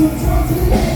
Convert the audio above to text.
Sometimes it